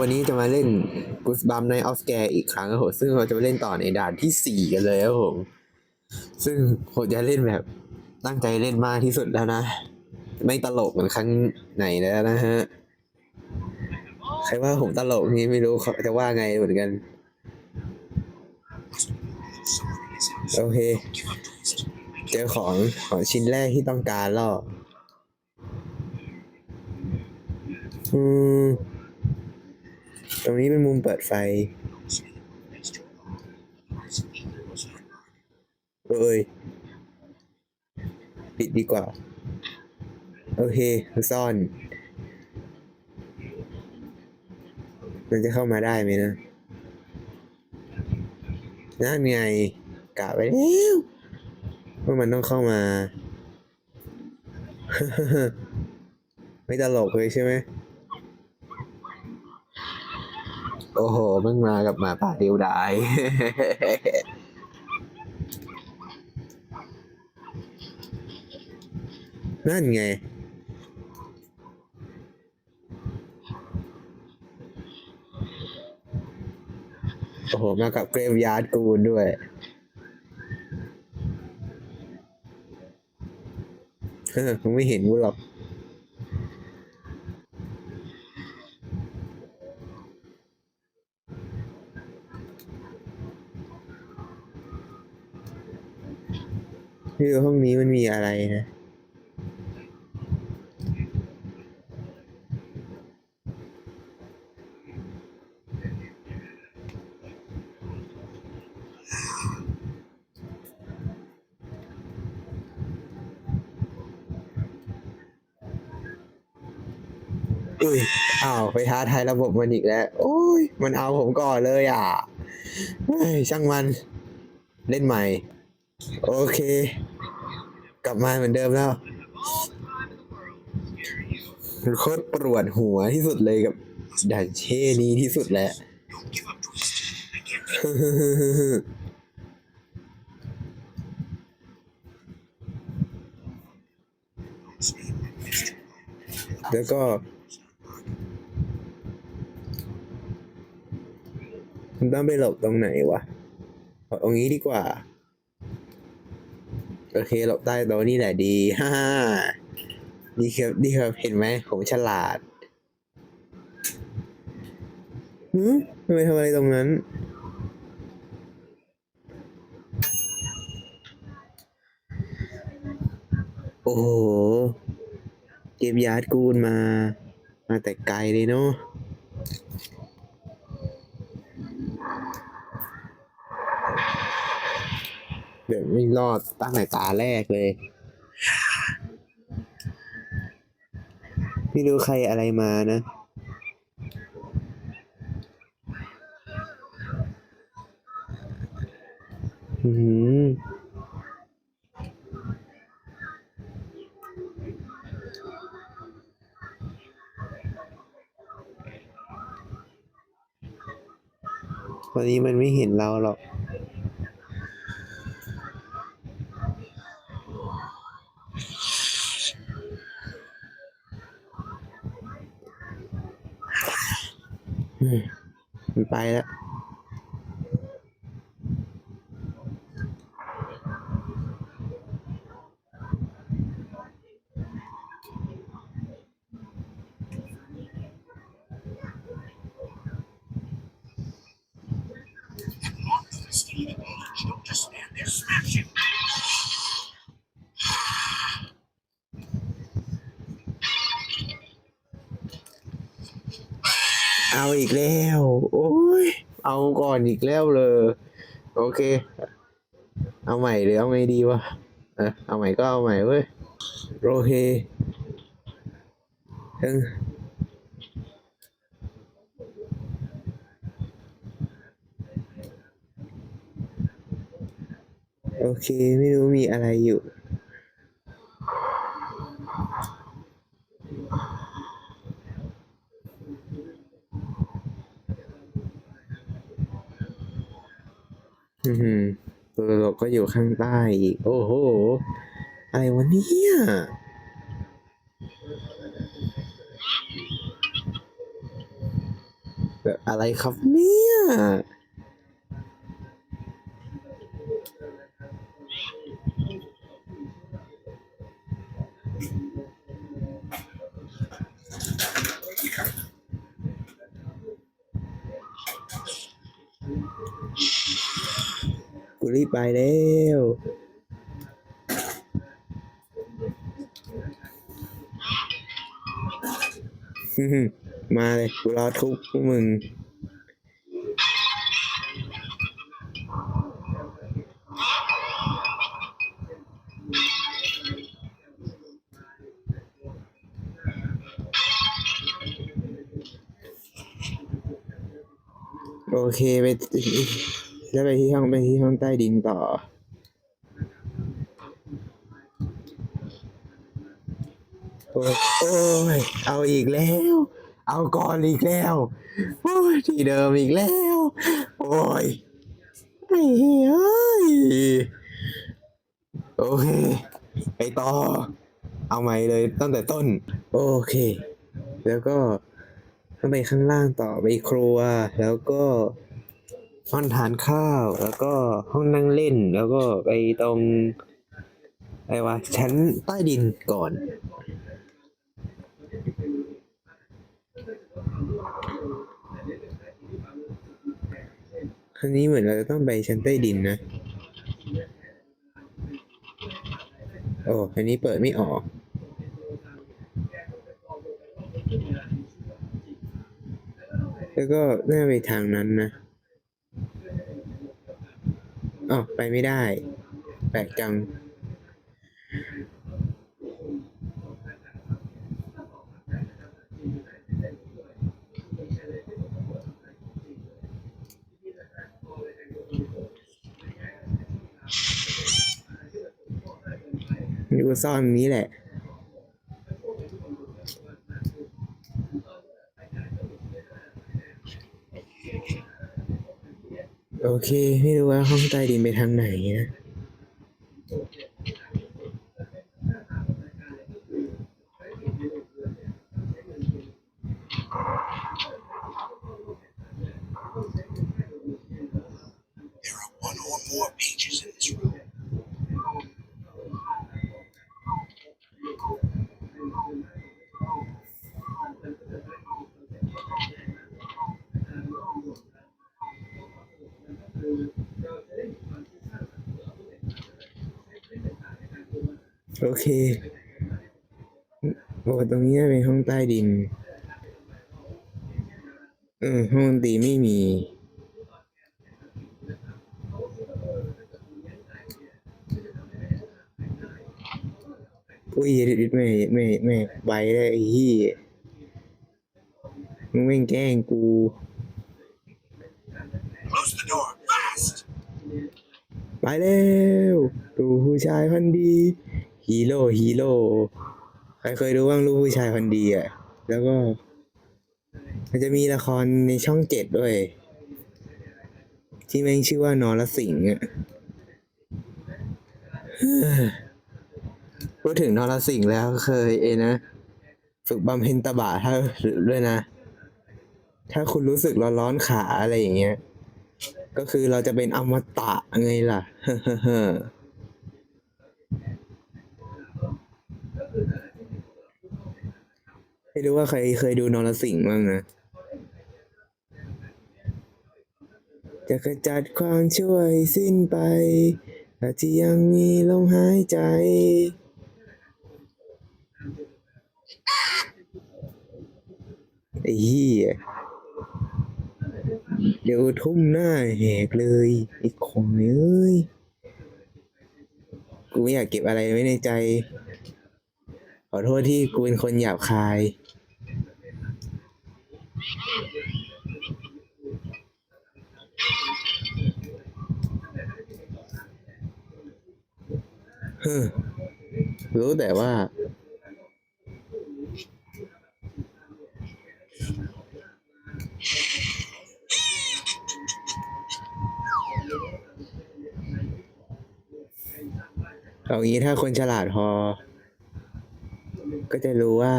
วันนี้จะมาเล่น Goosebumps Night of Scare อีกครั้งครับผมซึ่งเราจะมาเล่นต่อในด่านที่สี่กันเลยครับผมซึ่งผมจะเล่นแบบตั้งใจเล่นมากที่สุดแล้วนะ ไม่ตลกเหมือนครั้งไหนแล้วนะฮะใครว่าผมตลกนี่ไม่รู้เขาจะว่าไงเหมือนกันโอเค เจอของของชิ้นแรกที่ต้องการแล้วอืม ตรงนี้เป็นมุมเปิดไฟ เอ้ย ปิดดีกว่า โอเคซ่อน มันจะเข้ามาได้ไหมนะนั่นไงกะไปแล้วว่ามันต้องเข้ามา ไม่ตลกเลยใช่ไหม โอ้โหมึงมากับหมาป่าเดียวดายนั่นไง โอ้โห มากับเกรฟยาร์ดกูนด้วย เออมึงไม่เห็นกูหรอก ไม่รู้ห้องนี้มันมีอะไรนะอุ้ยอ้าวไปท้าทายระบบมันอีกแล้ว โอ้ย มันเอาผมก่อนเลยอะช่างมัน เล่นใหม่ โอเค ลับมาเหมือนเดิมแล้วโคตรปวดหัวที่สุดเลยกับด่านเช่นี้ที่สุดแหล้วแล้วก็มันต้องไปหลบตรงไหนวะเอาตรงนี้ดีกว่า โอเคหลบใต้โต๊ะนี่แหละดีฮ่านี่ครับนี่ครับเห็นไหมผมฉลาดหืมทำไมทำอะไรตรงนั้น โอ้โห เก็บยาร์ดกูนมา มาแต่ไกลเลยเนาะ เดี๋ยว ไม่รอดตั้งแต่ตาแรกเลย ไม่รู้ใครอะไรมานะ อือหือวันนี้มันไม่เห็นเราหรอก อืมมัน ไปแล้วเอาอีกแล้ว เอาก่อนอีกแล้วเลย โอเค เอาใหม่หรือเอาไงดีวะเออเอาใหม่ก็เอาใหม่เว้ยโอเคเออโอเค ไม่รู้มีอะไรอยู่ อือหือตัวตล ก็อยู่ข้างใต้อีก โอ้โห อะไรวะเนี่ย แบบอะไรครับเนี่ย รีบไปแล้วมาเลยกูรอทุบพวกมึงโอเคไป แล้วไปที่ห้องไปที่ห้องใต้ดินต่อ โอ้ย เอาอีกแล้ว เอาก่อนอีกแล้ว โอ้ย ที่เดิมอีกแล้ว โอ้ยไอ้เฮ้ย โอเค ไปต่อ เอาใหม่เลยตั้งแต่ต้น โอเค แล้วก็ต้องไปข้างล่างต่อไปครัว แล้วก็ ห้องทานข้าวแล้วก็ห้องนั่งเล่นแล้วก็ไปตรงอะไรวะชั้นใต้ดินก่อน ครั้นี้เหมือนเราจะต้องไปชั้นใต้ดินนะ โอ้อันนี้เปิดไม่ออกแล้วก็น่าไปทางนั้นนะ อ๋อไปไม่ได้ แปลกจัง อยู่ซ่อนตรงนี้แหละ โอเค ไม่รู้ว่าห้องใต้ดินไปทางไหนนะ โอเคโอ้ตรงนี้เป็นห้องใต้ดินเออห้องดนตรีไม่มี อุ้ยเด็ดแม่แม่แม่ใบได้ไอ้ที่มึงแม่งแกล้งกู ไปแล้วดูผู้ชายพันดี ฮีโร่ฮีโร่ใครเคยดูบ้างลูกผู้ชายพันดีอะ แล้วก็ มันจะมีละครในช่องเจ็ดด้วย ที่แม่งชื่อว่านอรสิงห์อะพูดถึงนอรสิงห์แล้วเคยเอนะ ฝึกบำเพ็ญตบะถ้าด้วยนะ ถ้าคุณรู้สึกร้อนๆขาอะไรอย่างเงี้ย ก็คือเราจะเป็นอมตะไงล่ะ ไม่รู้ว่าใครเคยดูนรสิงห์บ้างนะจะกระจัดความช่วยสิ้นไปแต่ที่ยังมีลมหายใจ ไอ้เหี้ยเดี๋ยวทุ่มหน้าแหกเลยอีกคนเอ้ย กูไม่อยากเก็บอะไรไว้ในใจ ขอโทษที่กูเป็นคนหยาบคาย เฮ้อรู้แต่ว่า เอางี้ถ้าคนฉลาดพอ ก็จะรู้ว่า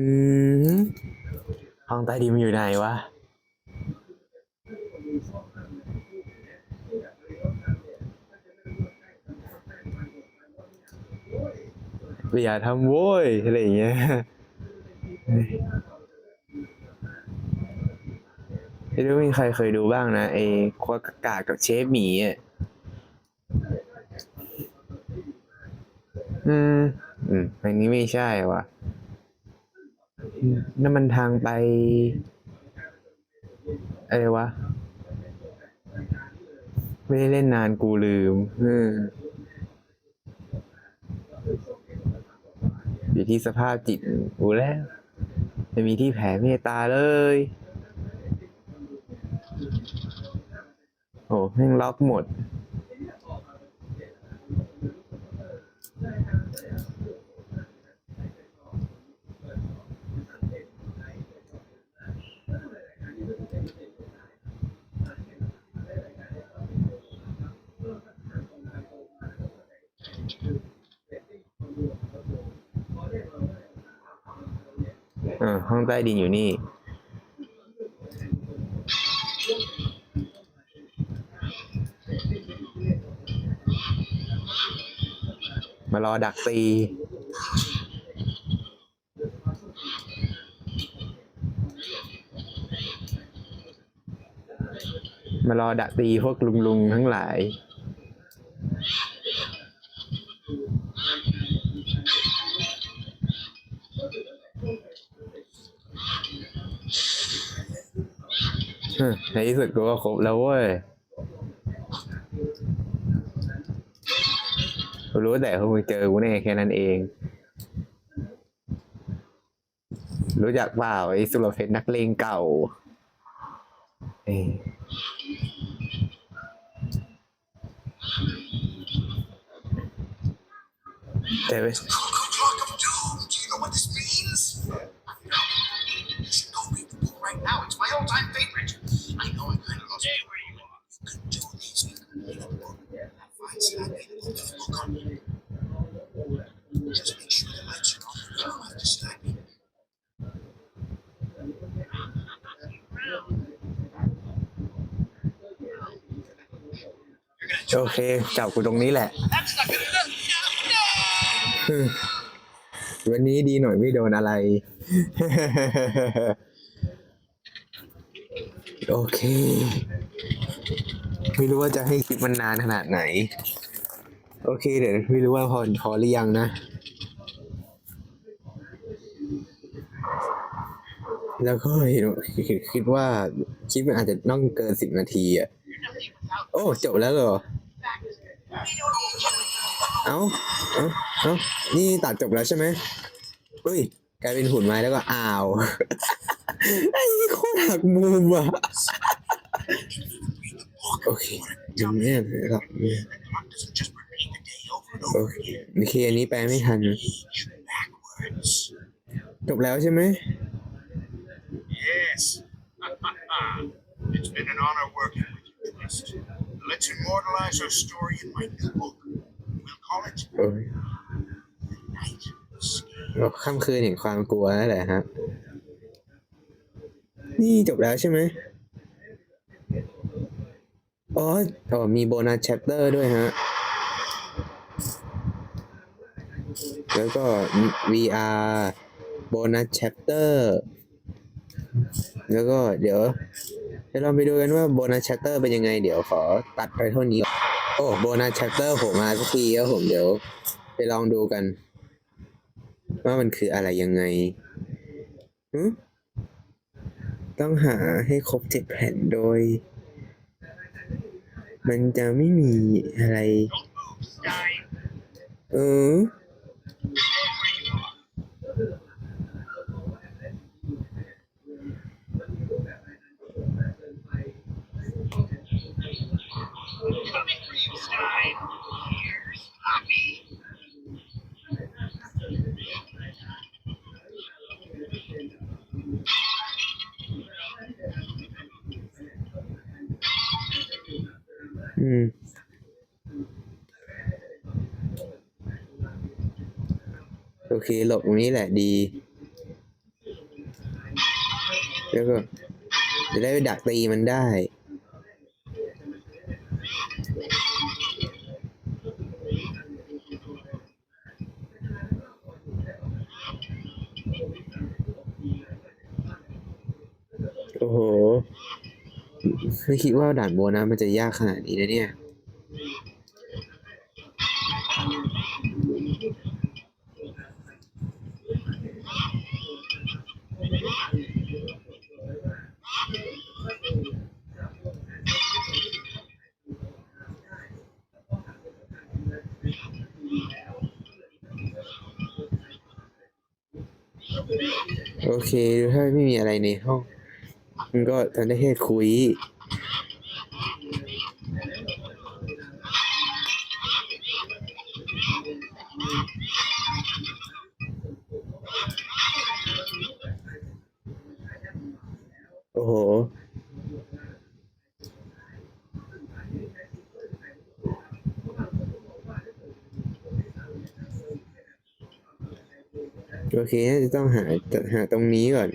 อืมห้องใต้ดินมันอยู่ไหนวะไม่อยาทำโว้ย อะไรอย่างเงี้ยไม่รู้มีใครเคยดูบ้างนะไอ้ครัวกากากับเชฟหมีอะ อืม อืม อันนี้ไม่ใช่ว่ะ นั่นมันทางไปอะไรวะ ไม่ได้เล่นนานกูลืมอืมอยู่ที่สภาพจิตกูแล้วจะมีที่แผ่เมตตาเลย โอ้แม่งล็อกหมด ห้องใต้ดินอยู่นี่ มารอดักตีมารอดักตีพวกลุงลุงๆทั้งหลาย ในที่สุดกูก็ครบแล้วเว้ยกูรู้แต่พวกมึงเจอกูแน่แค่นั้นเอง รู้จักเปล่าไอ้สุรเพชรนักเลงเก่าเอ้ยแต่เว้ย โอเคจับกูตรงนี้แหละวันนี้ดีหน่อยไม่โดนอะไร โอเค ไม่รู้ว่าจะให้คลิปมันนานขนาดไหน โอเค เดี๋ยวไม่รู้ว่าพอพอหรือยังนะ แล้วก็เห็นคิดว่าคลิปมันอาจจะต้องเกินสิบนาทีอะ โอ้ จบแล้วเหรอ เอ้าเอ้าเอ้านี่ตัดจบแล้วใช่ไหมเฮ้ย กลายเป็นหุ่นไม้แล้วก็อ้าวไอ้โคตรหักมุมอะ โอเคยังไม่ยหรอกโอเคอเคอันนี้แปลไม่ทันจบแล้วใช่ไหม Let's immortalize our story in my new book. We'll call it โอ้ย Night Escape. บอกค่ำคืนแห่งความกลัวนั่นแหละฮะ นี่จบแล้วใช่ไหม อ๋ออ๋อมีโบนัสแชปเตอร์ด้วยฮะ แล้วก็ VR โบนัสแชปเตอร์ แล้วก็เดี๋ยว เดี๋ยวเราไปดูกันว่าโบนัสแชปเตอร์เป็นยังไง เดี๋ยวขอตัดไปเท่านี้ โอ้โบนัสแชปเตอร์ผมมาสักทีครับผมเดี๋ยวไปลองดูกัน ว่ามันคืออะไรยังไงต้องหาให้ครบเจ็ดแผ่นโดย มันจะไม่มีอะไร เออ Coming for you, Stein. Here's Poppy. อืมโอเคหลบตรงนี้แหละดีแล้วก็จะได้ไปดักตีมันได้ โอ้โห ไม่คิดว่าด่านโบนัสมันจะยากขนาดนี้นะเนี่ย โอเคดูถ้าไม่มีอะไรในห้อง มันก็ทำได้แค่คุย โอ้โห โอเคจะต้องหาหาตรงนี้ก่อน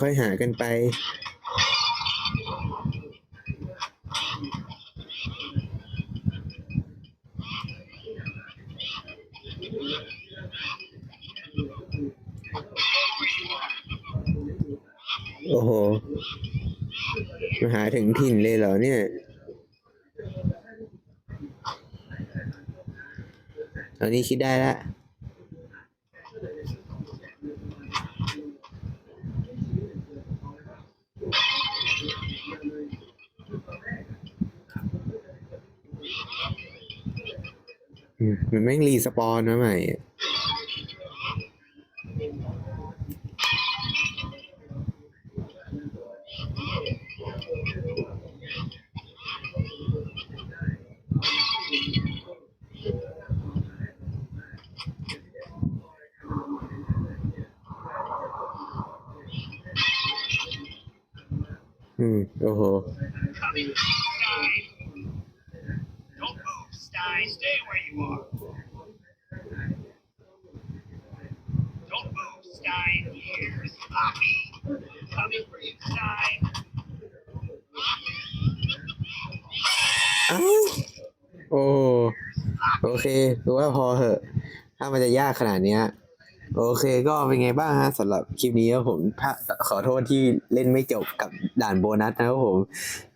ค่อยๆหากันไป โอ้โห มาหาถึงถิ่นเลยเหรอเนี่ยตอนนี้คิดได้ละอื มันแม่รีสปอนมาใหม่อืมโอ้โห Don't move, Stein. Stay where you are. Don't move, Stein. Here's Poppy. Coming for you, Stein. อ้าวโอ้โอเคคือว่าพอเหอะ ถ้ามันจะยากขนาดเนี้ย โอเคก็เป็นไงบ้างฮะสำหรับคลิปนี้ครับผมขอโทษที่เล่นไม่จบกับด่านโบนัสนะครับผม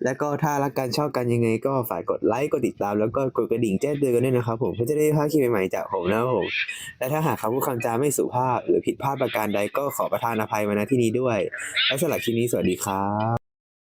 แล้วก็ถ้ารักกันชอบกันยังไง ก็ฝากกดไลค์กดติดตามแล้วก็กดกระดิ่งแจ้งเตือนกันด้วยนะครับผมเพื่อจะได้ไม่พลาดคลิปใหม่ๆจากผมนะครับผมและถ้าหากคำพูดคำจาไม่สุภาพ หรือผิดพลาดประการใดก็ขอประทานอภัยมาณที่นี้ด้วย และสำหรับคลิปนี้สวัสดีครับ